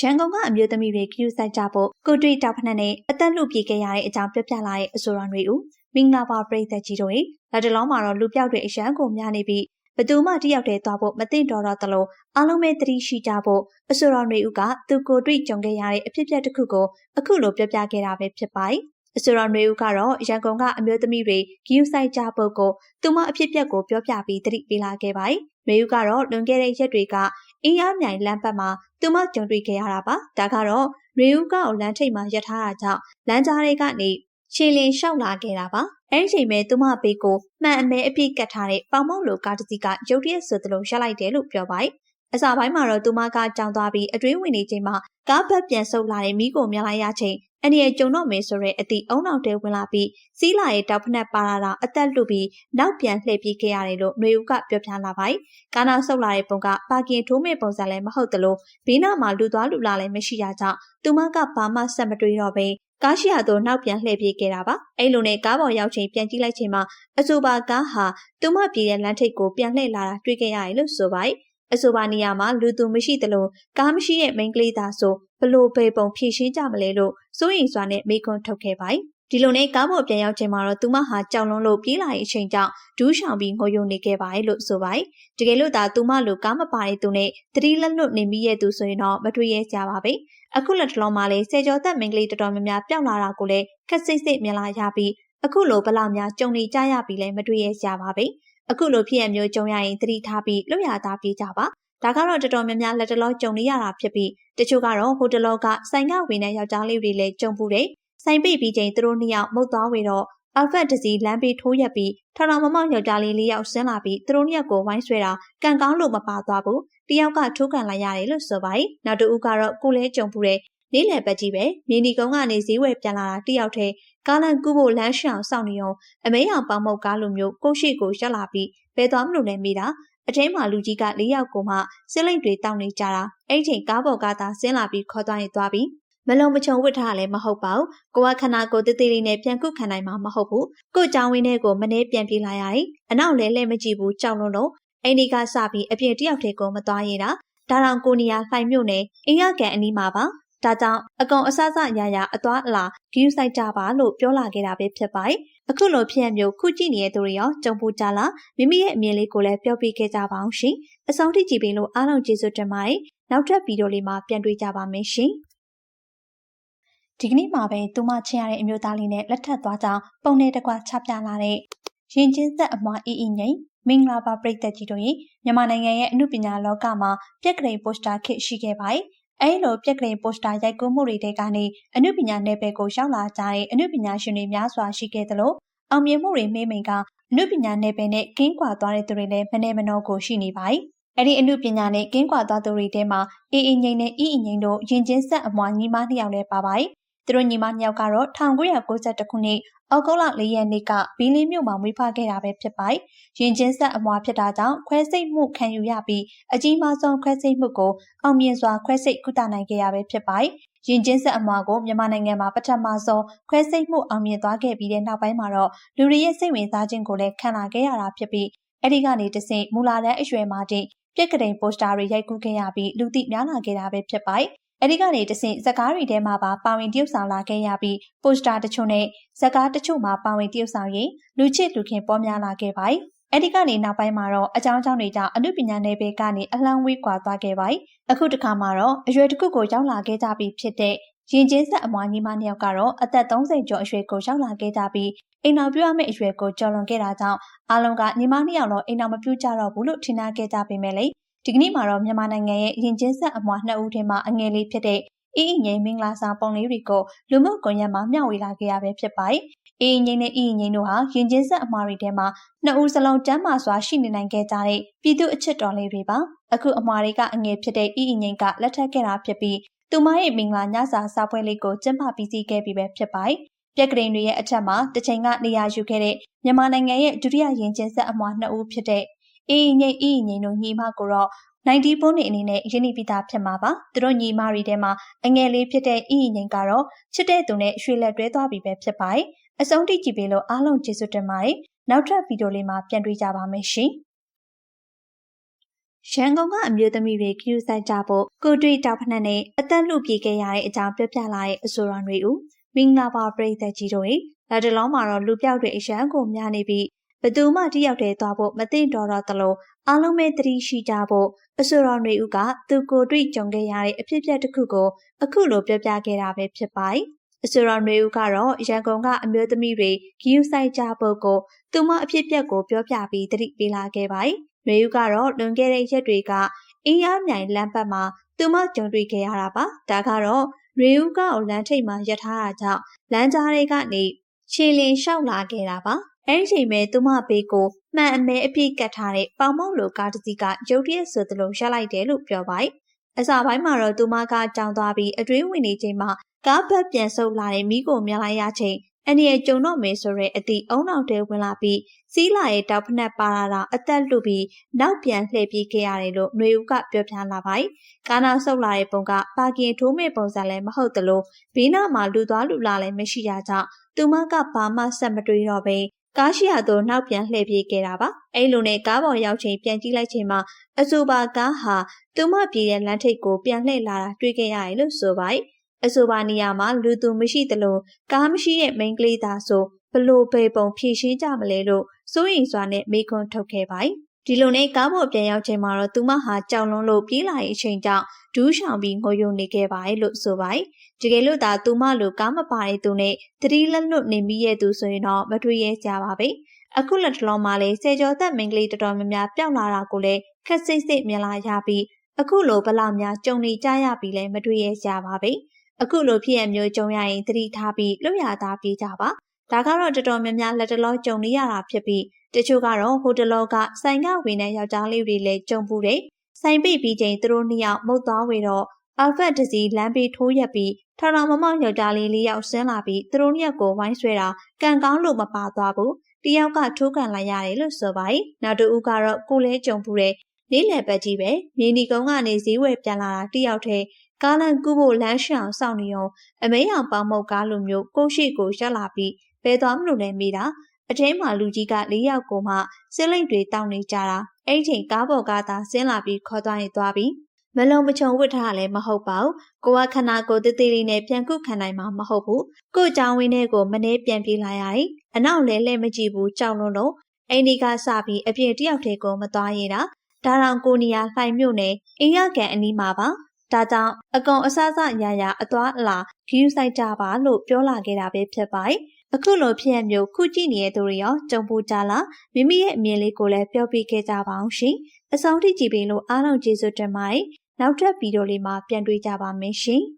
ရန်ကုန်ကအမျိုးသမီးတွေဂရုစိုက်ကြဖို့ကိုတွေ့တောက်ဖက်နဲ့အသက်လူပြေခဲ့ရတဲ့အကြောင်းပြောပြလာတဲ့အဆိုတော်တွေဦးမင်္ဂလာပါပရိသတ်ကြီးတို့ရေလက်တလုံးမှာတော့လူပြောက်တွေအရန်ကိုများနေပြီးဘသူမှတယောက်တည်းသွားဖို့မသိတော့တော့သလိုအားလုံးပဲသတိရှိကြဖို့အဆိုတော်တွေဦးကသူကိုတွေ့ကြုံခဲ့ရတဲ့အဖြစ်အပျက်တစ်ခုကိုအခုလိုပြောပြခဲ့တာပဲဖြစ်ပါတယ်အဆိုတော်မျိုးကတော့ရန်ကုန်ကအမျိုးသမီးတွေဂယူဆိုင်ကြဖို့ကိုသူမအဖြစ်ပြက်ကိုပြောပြပြီးတတိပေးလာခဲ့ပါတယ်။မျိုးကတော့လွန်ခဲ့တဲ့ရက်တွေက အင်းအားမြိုင်လမ်းပတ်မှာသူမကြုံတွေ့ခဲ့ရတာပါ။ဒါကတော့မျိုးကလမ်းထိပ်မှာရပ်ထားတာကြောင့်လမ်းကြားတွေကနေရှင်းလင်းလျှောက်လာခဲ့တာပါ။အဲဒီချိန်ပဲသူမဘေးကိုမှန်အမဲအပြည့်ကတ်ထားတဲ့ပေါမောက်လိုကားတစ်စီးကရုတ်တရက်ဆိုသလိုရပ်လိုက်တယ်လို့ပြောပါတယ်။အစာပိုင်းမှာတော့သူမကကြောင်သွားပြီးအတွင်းဝင်နေချိန်မှာကားဘက်ပြန်ဆုပ်လာတဲ့မိကိုမြလိုက်ရချိန် အန်ဒီရဲ့ကြုံတော့မယ်ဆိုတဲ့အသည့်အုံနောက်တဲဝင်လာပြီးစီးလာရဲ့တောက်ဖက်နဲ့ပါလာတာအသက်လွတ်ပြီးနောက်ပြန်လှည့်ပြေးခဲ့ရတယ်လို့ຫນွေဦးကပြောပြလာပါတယ်။ကားနောက်ဆုပ်လာတဲ့ပုံကပါကင်ထိုးမဲ့ပုံစံလည်းမဟုတ်သလိုဘေးနားမှာလူသွားလူလာလည်းမရှိရကြောင်းသူမကဘာမှဆက်မတွေးတော့ပဲကားရှိရသို့နောက်ပြန်လှည့်ပြေးခဲ့တာပါ။အဲ့လိုနဲ့ကားပေါ်ရောက်ချိန်ပြန်ကြည့်လိုက်ချိန်မှာအဆိုပါကားဟာသူမပြေးတဲ့လမ်းထိပ်ကိုပြန်လှည့်လာတာတွေ့ခဲ့ရတယ်လို့ဆိုပါတယ်။ အဆိုပါနေရာမှာလူသူမရှိသလိုကားမရှိတဲ့မိန်းကလေးသာဆိုဘလို့ပေပုံဖြည့်ရှင်းကြမလဲလို့စိုးရိမ်စွာနဲ့မိကွန်းထုတ်ခဲ့ပါတယ်။ဒီလိုနဲ့ကားပေါ်ပြန်ရောက်ချိန်မှာတော့သူမဟာကြောက်လွန်းလို့ပြေးလာတဲ့အချိန်ကြောင့်ဒူးရှောင်ပြီးငိုယုံနေခဲ့ပါတယ်လို့ဆိုပါတယ်။တကယ်လို့သာသူမလိုကားမပါတဲ့သူနဲ့တတိလက်လွတ်နေမိရဲ့သူဆိုရင်တော့မတွေ့ရကြပါပဲ။အခုလက်တလုံးမှာလည်းဆယ်ကျော်သက်မိန်းကလေးတော်တော်များများပျောက်လာတာကိုလည်းခက်စိတ်စိတ်မြင်လာရပြီးအခုလိုဘလောက်များကြုံနေကြရပြီလဲမတွေ့ရကြပါပဲ။ အခုလိုဖြစ်ရမျိုးကြုံရရင်သတိထားပြီးလွတ်ရသားပြေးကြပါ။ဒါကတော့တော်တော်များများလက်တလောကြုံနေရတာဖြစ်ပြီးတချို့ကတော့ဟိုတလောကဆိုင်ကဝင်တဲ့ယောက်ျားလေးတွေလည်းကြုံပူတယ်။ဆိုင်ပိတ်ပြီးချိန်သူတို့နှစ်ယောက်မုတ်သွားဝေတော့အဖက်တစီလမ်းပေးထိုးရက်ပြီးထောင်တော်မမောက်ယောက်ျားလေးလေးယောက်ဆင်းလာပြီးသူတို့နှစ်ယောက်ကိုဝိုင်းဆွဲတာကံကောင်းလို့မပါသွားဘူး။တယောက်ကထိုးကန်လိုက်ရတယ်လို့ဆိုပါတယ်။နောက်တစ်ဦးကတော့ကိုလဲကြုံပူတဲ့ လေးလယ်ပတ်ကြီးပဲမြင်းဒီကုန်းကနေဈေးဝယ်ပြန်လာတာတယောက်တည်းကားလန်ကူးဖို့လမ်းရှောင်စောင့်နေအောင်အမဲအောင်ပေါင်းမုတ်ကားလိုမျိုးကိုရှိကိုရက်လာပြီးဘယ်သွားမလို့လဲမိတာအထင်းမှာလူကြီးက၄ယောက်ကိုမှစလိတ်တွေတောင်းနေကြတာအဲ့ချိန်ကားပေါ်ကသာဆင်းလာပြီးခေါ်သွားရင်သွားပြီးမလုံမချုံဝတ်ထားလည်းမဟုတ်ပါဘူးကိုကခဏကိုတေးသေးလေးနဲ့ပြန်ခုခံနိုင်မှာမဟုတ်ဘူးကိုကြောင်ဝင်းထဲကိုမနှဲပြန်ပြေးလာရတယ်အနောက်လဲလဲမကြည့်ဘူးကြောက်လွန်းလို့အိန္ဒိကစပြီးအပြင်တယောက်တည်းကိုမသွားရတာဒါတောင်ကိုနီယာလှိုင်မြို့နယ်အင်းရကန်အနီးမှာပါ ဒါကြောင့်အကောင်အဆအဆရရအသွားအလာဂယူးဆိုင်ကြပါလို့ပြောလာခဲ့တာပဲဖြစ်ပါတယ်။အခုလိုဖြစ်ရမျိုးခုကြည့်နေတဲ့သူတွေရောကြုံပူကြလားမိမိရဲ့အမြင်လေးကိုလည်းပြောပြခဲ့ကြပါအောင်ရှင်။အဆုံးထိကြည့်ပေးလို့အားလုံးကျေးဇူးတင်ပါတယ်။နောက်ထပ်ဗီဒီယိုလေးမှာပြန်တွေ့ကြပါမယ်ရှင်။ဒီကနေ့မှာပဲသူမချင်ရတဲ့အမျိုးသားလေးနဲ့လက်ထပ်သွားကြောင်းပုံနဲ့တကွချပြလာတဲ့ရင်ချင်းသက်အမွားအီအီငိမ့်မင်္ဂလာပါပရိသတ်ကြီးတို့ရေမြန်မာနိုင်ငံရဲ့အမှုပညာလောကမှာပြက်ကလေးပိုစတာခစ်ရှိခဲ့ပါတယ်။ အဲဒီလိုပြက်ကလေးပိုစတာရိုက်ကူးမှုတွေတဲကနေအနုပညာနယ်ပယ်ကိုရောက်လာကြတဲ့အနုပညာရှင်တွေများစွာရှိခဲ့သလိုအောင်မြင်မှုတွေမေးမိန်ကအနုပညာနယ်ပယ်နဲ့ကင်းကွာသွားတဲ့သူတွေလည်းမနေမနှောကိုရှိနေပါတယ်။အဲ့ဒီအနုပညာနဲ့ကင်းကွာသွားသူတွေထဲမှာအေးအေးငိမ့်နဲ့အီအီငိမ့်တို့ရင်ချင်းဆက်အမွာညီမနှစ်ယောက်လည်းပါပါတယ်။ သူတို့ညီမနှစ်ယောက်ကတော့1992ခုနှစ်အောက်ဂုတ်လ၄ရက်နေ့ကဘီလင်းမြို့မှာမွေးဖွားခဲ့တာပဲဖြစ်ပါတယ်။ရင်ချင်းဆက်အမွာဖြစ်တာကြောင့်ခွဲစိတ်မှုခံယူရပြီးအကြီးမားဆုံးခွဲစိတ်မှုကိုအောင်မြင်စွာခွဲစိတ်ကုသနိုင်ခဲ့ရပဲဖြစ်ပါတယ်။ရင်ချင်းဆက်အမွာကိုမြန်မာနိုင်ငံမှာပထမဆုံးခွဲစိတ်မှုအောင်မြင်သွားခဲ့ပြီးတဲ့နောက်ပိုင်းမှာတော့လူတွေရဲ့စိတ်ဝင်စားခြင်းကိုလည်းခံလာခဲ့ရတာဖြစ်ပြီးအဲဒီကနေတဆင့်မူလာတန်းအရွယ်မှာတင်ပြက်ကတိန်ပိုစတာတွေရိုက်ကူးခဲ့ရပြီးလူသိများလာခဲ့တာပဲဖြစ်ပါတယ်။ အဲဒီကနေတဆင့်ဇကားတွေထဲမှာပါပါဝင်တရုပ်ဆောင်လာခဲ့ရပြီးပိုစတာတချို့နဲ့ဇကားတချို့မှာပါဝင်တရုပ်ဆောင်ရင်လူချစ်လူခင်ပေါ်များလာခဲ့ပါတယ်။အဲဒီကနေနောက်ပိုင်းမှာတော့အကြောင်းကြောင့်တွေကြောင့်အမှုပညာနယ်ပယ်ကနေအလှမ်းဝေးကွာသွားခဲ့ပါတယ်။အခုတစ်ခါမှာတော့အရွယ်တစ်ခုကိုရောက်လာခဲ့ကြပြီဖြစ်တဲ့ရင်ကျင်းဆက်အမွားညီမနှစ်ယောက်ကတော့အသက်30ကျော်အရွယ်ကိုရောက်လာခဲ့ကြပြီးအိမ်တော်ပြုရမယ့်အရွယ်ကိုကျော်လွန်ခဲ့တာကြောင့်အားလုံးကညီမနှစ်ယောက်တော့အိမ်တော်မပြုကြတော့ဘူးလို့ထင်ထားခဲ့ကြပေမဲ့လေ ဒီကနေ့မှာတော့မြန်မာနိုင်ငံရဲ့ရင်ကျင်းဆက်အမွားနှစ်ဦးထဲမှာအငယ်လေးဖြစ်တဲ့အီအီငိမ့်မင်္ဂလာဆောင်ပုံလေးတွေကိုလူမှုကွန်ရက်မှာမျှဝေလာခဲ့ရပဲဖြစ်ပါတယ်။အီအီငိမ့်နဲ့အီအီငိမ့်တို့ဟာရင်ကျင်းဆက်အမွားတွေထဲမှာနှစ်ဦးစလုံးတမ်းမာစွာရှိနေနိုင်ခဲ့ကြတဲ့ပြည်သူအချစ်တော်လေးတွေပါ။အခုအမွားတွေကအငယ်ဖြစ်တဲ့အီအီငိမ့်ကလက်ထပ်ခဲ့တာဖြစ်ပြီးသူမရဲ့မင်္ဂလာညစာစားပွဲလေးကိုကျင်းပပြီးစီးခဲ့ပြီးပဲဖြစ်ပါတယ်။ပြက်ကလေးတွေရဲ့အထက်မှာတစ်ချိန်ကနေရာယူခဲ့တဲ့မြန်မာနိုင်ငံရဲ့ဒုတိယရင်ကျင်းဆက်အမွားနှစ်ဦးဖြစ်တဲ့ အေးငိမ့်အေးငိမ့်တို့ညီမကိုတော့90ပုံးနေအနေနဲ့ရင်းနှီးပြီးသားဖြစ်မှာပါသူတို့ညီမတွေထဲမှာအငယ်လေးဖြစ်တဲ့အီအီငိန်ကတော့ချစ်တဲ့သူနဲ့ရွှေလက်တွဲသွားပြီပဲဖြစ်ပါတယ်အဆုံးထိကြည့်ပေးလို့အားလုံးကျေးဇူးတင်ပါတယ်နောက်ထပ်ဗီဒီယိုလေးမှာပြန်တွေ့ကြပါမယ်ရှင်ရန်ကုန်ကအမျိုးသမီးတွေခ ्यू ဆိုင်ကြဖို့ကိုတွေ့တောက်ဖက်နဲ့အသက်လူပြေခဲ့ရတဲ့အကြောင်းပြောပြလာတဲ့အဆိုတော်တွေဦးမင်္ဂလာပါပရိသတ်ကြီးတို့ရေလက်တလုံးမှာတော့လူပြောက်တွေအရန်ကိုများနေပြီး ဘသူမှတယောက်တည်းသွားဖို့မသိတော်တော့တလို့အားလုံးပဲသတိရှိကြဖို့အဆိုတော်တွေဦးကသူကိုတွေ့ကြုံခဲ့ရတဲ့အဖြစ်အပျက်တစ်ခုကိုအခုလိုပြောပြခဲ့တာပဲဖြစ်ပါတယ်အဆိုတော်မျိုးကတော့ရန်ကုန်ကအမျိုးသမီးတွေဂီယူဆိုင်ကြဖို့ကိုသူမအဖြစ်အပျက်ကိုပြောပြပြီးတတိပေးလာခဲ့ပါတယ်။မျိုးကတော့လွန်ခဲ့တဲ့ရက်တွေကအင်းအားမြိုင်လမ်းပတ်မှာသူမကြုံတွေ့ခဲ့ရတာပါ။ဒါကတော့ရေဦးကလမ်းထိပ်မှာရပ်ထားတာကြောင့်လမ်းကြားတွေကနေခြေလင်လျှောက်လာခဲ့တာပါ။ အဲဒီချိန်ပဲသူမဘေးကိုမှန်အမဲအပြည့်ကတ်ထားတဲ့ပေါင်မောက်လိုကားတစ်စီးကရုတ်တရက်ဆိုသလိုရပ်လိုက်တယ်လို့ပြောပါတယ်။အစာပိုင်းမှာတော့သူမကကြောင်သွားပြီးအတွင်းဝင်နေချိန်မှာကားဘက်ပြန်ဆုပ်လာတဲ့မိကိုမြင်လိုက်ရချိန်အန်ဒီရဲ့ကြုံတော့မယ်ဆိုတဲ့အသည့်အုံနောက်တဲဝင်လာပြီးစီးလာရဲ့တောက်ဖက်နဲ့ပါလာတာအသက်လွတ်ပြီးနောက်ပြန်လှည့်ပြေးခဲ့ရတယ်လို့ຫນွေဦးကပြောပြလာပါတယ်။ကားနောက်ဆုပ်လာတဲ့ပုံကပါကင်ထိုးမဲ့ပုံစံလည်းမဟုတ်သလိုဘေးနားမှာလူသွားလူလာလည်းမရှိတာကြောင့်သူမကဘာမှဆက်မတွေးတော့ပဲ ကားရှိရသို့နောက်ပြန်လှည့်ပြေးခဲ့တာပါ။အဲ့လိုနဲ့ကားပေါ်ရောက်ချိန်ပြန်ကြည့်လိုက်ချိန်မှာအဆိုပါကားဟာသူမပြေးတဲ့လမ်းထိပ်ကိုပြန်လှည့်လာတာတွေ့ခဲ့ရတယ်လို့ဆိုပါတယ်။အဆိုပါနေရာမှာလူသူမရှိသလိုကားမရှိတဲ့မိန်းကလေးသာဆိုဘလို့ပေပုံဖြည့်ရှင်းကြမလဲလို့စိုးရိမ်စွာနဲ့မိခွန်းထုတ်ခဲ့ပါတယ်။ ဒီလိုနဲ့ကားပေါ်ပြန်ရောက်ချိန်မှာတော့သူမဟာကြောက်လွန်းလို့ပြေးလာတဲ့အချိန်ကြောင့်ဒူးရှောင်ပြီးငိုယုံနေခဲ့ပါတယ်လို့ဆိုပါတယ်။တကယ်လို့သာသူမလိုကားမပါတဲ့သူနဲ့တတိလက်လွတ်နေမိရဲ့သူဆိုရင်တော့မတွေ့ရကြပါပဲ။အခုလက်တလုံးမှာလေစေကျော်သက်မိန်းကလေးတော်တော်များများပျောက်လာတာကိုလည်းခက်စိတ်စိတ်မြင်လာရပြီးအခုလိုဘလောက်များကြုံနေကြရပြီးလည်းမတွေ့ရကြပါပဲ။အခုလိုဖြစ်ရမျိုးကြုံရရင်သတိထားပြီးလွတ်ရသားပြေးကြပါဒါကတော့တော်တော်များများလက်တလောကြုံနေရတာဖြစ်ပြီး တချို့ကတော့ဟိုတလောကဆိုင်ကဝင်တဲ့ယောက်ျားလေးတွေလည်းကြုံပူတယ်ဆိုင်ပိတ်ပြီးချိန်သူတို့နှစ်ယောက်မုတ်သွားဝေတော့အဖက်တစီလမ်းပေးထိုးရက်ပြီးထောင်တော်မမောက်ယောက်ျားလေးလေးယောက်ဆင်းလာပြီးသူတို့နှစ်ယောက်ကိုဝိုင်းဆွဲတာကံကောင်းလို့မပါသွားဘူးတယောက်ကထိုးကန်လိုက်ရတယ်လို့ဆိုပါတယ်နောက်တူဦးကတော့ကိုလဲကြုံပူတယ်လေးလယ်ပတ်ကြီးပဲမြေနီကုန်းကနေဈေးဝယ်ပြန်လာတာတယောက်တည်းကားလန်ကူးဖို့လမ်းရှောင်စောင့်နေအောင်အမဲရောင်ပေါင်းမုတ်ကားလိုမျိုးကိုရှိကိုရက်လာပြီးဘယ်သွားမလို့လဲမိတာ အထင်းမှာလူကြီးက၄ယောက်ကိုမှစင်းလိတ်တွေတောင်းနေကြတာအဲ့ချိန်ကားပေါ်ကသာဆင်းလာပြီးခေါ်သွားရင်သွားပြီးမလုံမချုံဝတ်ထားလည်းမဟုတ်ပါဘူးကိုကခနာကိုတေးသေးလေးနဲ့ပြန်ခုခံနိုင်မှာမဟုတ်ဘူးကို့ကြောင်ဝင်းထဲကိုမနှဲပြန်ပြေးလာရတယ်အနောက်လဲလဲမကြည့်ဘူးကြောက်လွန်းလို့အိန္ဒိကစပြီးအပြင်တယောက်တည်းကိုမသွားရတာဒါတောင်ကိုနီယာလှိုင်မြို့နယ်အင်းရကန်အနီးမှာပါဒါကြောင့်အကောင်အဆအဆရာရာအသွားအလာဂယူးဆိုင်ကြပါလို့ပြောလာခဲ့တာပဲဖြစ်ပါတယ်။ အခုလိုဖြစ်ရမျိုးခုကြည့်နေတဲ့သူတွေရောကြုံပူကြလားမိမိရဲ့အမြင်လေးကိုလည်းပြောပြခဲ့ကြပါအောင်ရှင်။အဆုံးထိကြည့်ပေးလို့အားလုံးကျေးဇူးတင်ပါတယ်။နောက်ထပ်ဗီဒီယိုလေးမှာပြန်တွေ့ကြပါမယ်ရှင်။